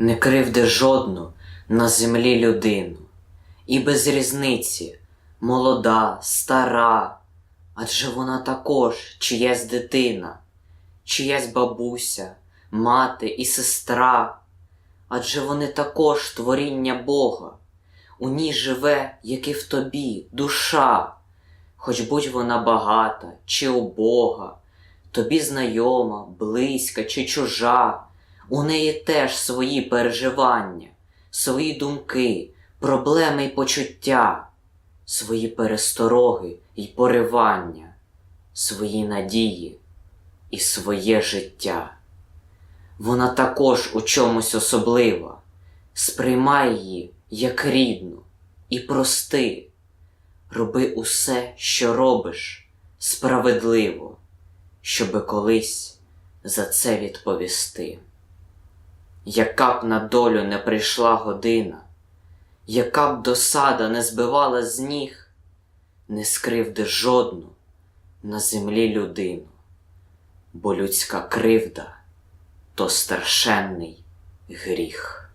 не кривди жодну на землі людину, і без різниці молода, стара, адже вона також чиясь дитина, чиясь бабуся, мати і сестра, адже вони також творіння Бога, у ній живе, як і в тобі, душа, хоч будь вона багата чи убога, тобі знайома, близька чи чужа, у неї теж свої переживання, свої думки, проблеми й почуття, свої перестороги й поривання, свої надії і своє життя. Вона також у чомусь особлива, сприймай її як рідну і прости, роби усе, що робиш, справедливо, щоби колись за це відповісти. Яка б на долю не прийшла година, яка б досада не збивала з ніг, не скривди жодну на землі людину, бо людська кривда то страшенний гріх.